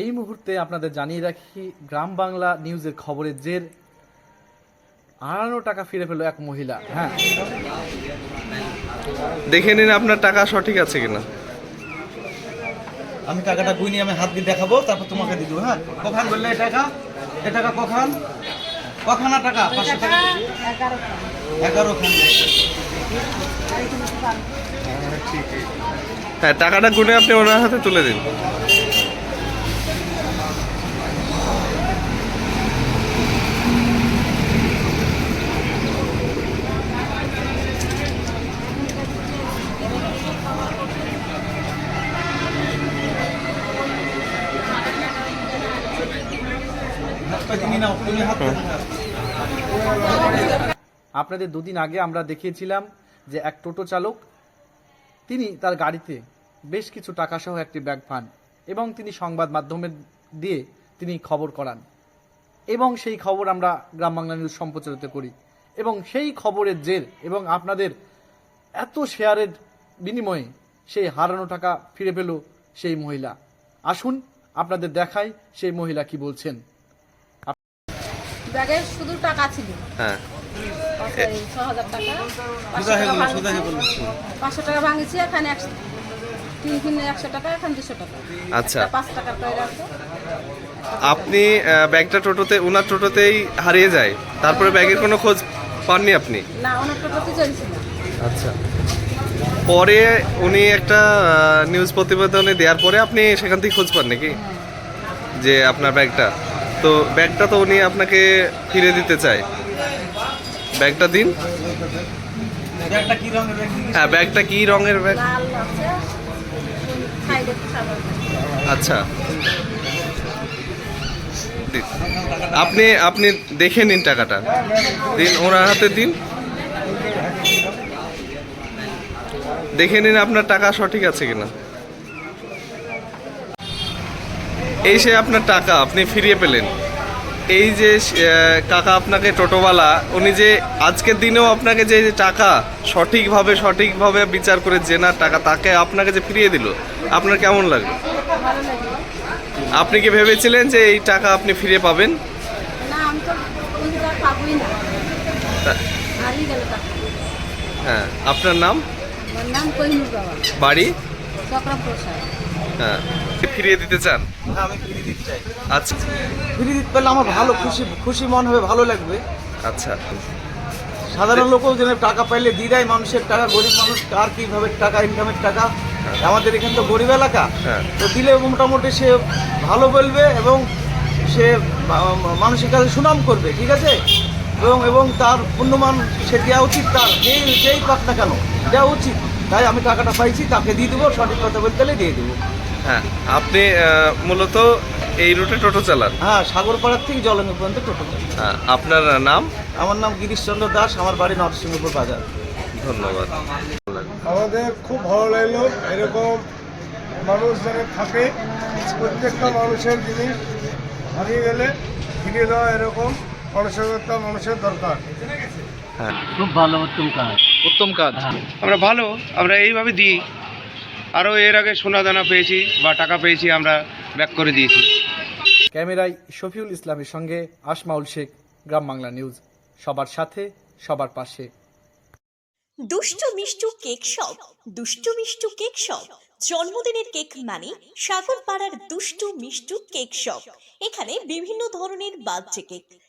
এই মুহূর্তে আপনাদের জানিয়ে রাখি গ্রাম বাংলা নিউজের খবরের জের। আড়ানো টাকা ফিরে পেল এক মহিলা। হ্যাঁ। দেখে নিন আপনার টাকা সঠিক আছে কিনা। আমি টাকাটা গুইনি আমি হাত দিয়ে দেখাবো তারপর তোমাকে দেবো হ্যাঁ? কখন বললে টাকা? এ টাকা কখান? কখানা টাকা? পাঁচশো টাকা। এগারো খান। হ্যাঁ টাকাটা গুনে আপনি ওনার হাতে তুলে দিন হাতটা কিনে নাও তুমি হাত দিয়ে দাও। আপনাদের দুদিন আগে আমরা দেখিয়েছিলাম যে এক টোটো চালক, তিনি তার গাড়িতে বেশ কিছু টাকা সহ একটি ব্যাগ পান এবং তিনি সংবাদ মাধ্যমের দিয়ে তিনি খবর করান। এবং সেই খবর আমরা গ্রাম বাংলা নিউজ সম্প্রচারিত করি। এবং সেই খবরের জের এবং আপনাদের এত শেয়ারের বিনিময়ে সেই হারানো টাকা ফিরে পেল সেই মহিলা। আসুন আপনাদের দেখাই সেই মহিলা কি বলছেন। ব্যাগে শুধু টাকা ছিল। হ্যাঁ। ছ হাজার টাকা। পাঁচশো টাকা হয়ে ভাঙিয়েছি এখানে একশো তিন কিনে একশো টাকা এখানে দুশো টাকা। আচ্ছা। পাঁচ টাকার তৈরি আপনি ব্যাগটা টোটোতে ওনার টোটোতেই হারিয়ে যায়। তারপরে ব্যাগের কোনো খোঁজ পাননি আপনি? না অনেক টোটোতে চলছিল আচ্ছা। পরে উনি একটা নিউজ প্রতিবেদনে দেওয়ার পরে আপনি সেখান থেকে খোঁজ পান নাকি? যে আপনার ব্যাগটা। তো ব্যাগটা তো উনি আপনাকে ফিরে দিতে চায়। ব্যাগটা দিন। ব্যাগটা কি রঙের ব্যাগ? জিজ্ঞেস হ্যাঁ ব্যাগটা কি রঙের ব্যাগ? আচ্ছা। আপনি আপনি দেখে নিন টাকাটা। দিন ওনার হাতে দিন। দেখে নিন আপনার টাকা সঠিক আছে কিনা। এই সে আপনার টাকা আপনি ফিরিয়ে পেলেন। এই যে কাকা আপনাকে টোটোওয়ালা উনি যে আজকের দিনেও আপনাকে যে টাকা সঠিকভাবে সঠিকভাবে বিচার করে জেনার টাকা তাকে আপনাকে যে ফিরিয়ে দিল আপনার কেমন লাগল? আপনি কি ভেবেছিলেন যে এই টাকা আপনি ফিরে পাবেন? হ্যাঁ আপনার নাম? বাড়ি? চক্রম হ্যাঁ ফিরিয়ে দিতে চান? হ্যাঁ আমি ফিরে দিতে চাই। আচ্ছা। ফিরে দিতে পারলে আমার ভালো খুশি খুশি মন হবে ভালো লাগবে। আচ্ছা। সাধারণ লোকও যেন টাকা পাইলে দিয়ে দেয় মানুষের টাকা গরিব মানুষ আর কীভাবে টাকা ইনকামের টাকা? আমাদের এখানে তো গরিব এলাকা। হ্যাঁ। তো দিলে মোটামুটি সে ভালো বলবে এবং সে মানুষের কাছে সুনাম করবে ঠিক আছে? এবং এবং তার পুণ্যমান সে দেওয়া উচিত তার যেই যেই পাক না কেন দেওয়া উচিত। তাই আমি টাকাটা পাইছি তাকে দিয়ে দেবো সঠিক কথা বলতে দিয়ে দেবো। হ্যাঁ আপনি মূলত এই রুটে টোটো চালান? হ্যাঁ সাগরপাড়ার থেকে জলঙ্গি পর্যন্ত টোটো হ্যাঁ, আপনার নাম? আমার নাম গিরিশচন্দ্র দাস আমার বাড়ি নরসিংহপুর বাজার। ধন্যবাদ। আমাদের খুব ভালো লাগল এরকম মানুষ যারা থাকে প্রত্যেকটা মানুষের জিনিস হারিয়ে গেলে ফিরিয়ে দেওয়া এরকম মানসিকতা মানুষের দরকার। খুব ভালো উত্তম কাজ। উত্তম কাজ। আমরা ভালো আমরা এইভাবে দিই। আরও এর আগে সোনা দানা পেয়েছি বা টাকা পেয়েছি আমরা ব্যাক করে দিয়েছি। ক্যামেরায় শফিউল ইসলামের সঙ্গে আসমাউল শেখ গ্রাম বাংলা নিউজ। সবার সাথে সবার পাশে। Dushtu Mishtu cake shop Dushtu Mishtu cake shop. জন্মদিনের কেক মানে সাগর পাড়ার দুষ্টু মিষ্টু কেক শপ। এখানে বিভিন্ন ধরনের বার্থডে কেক।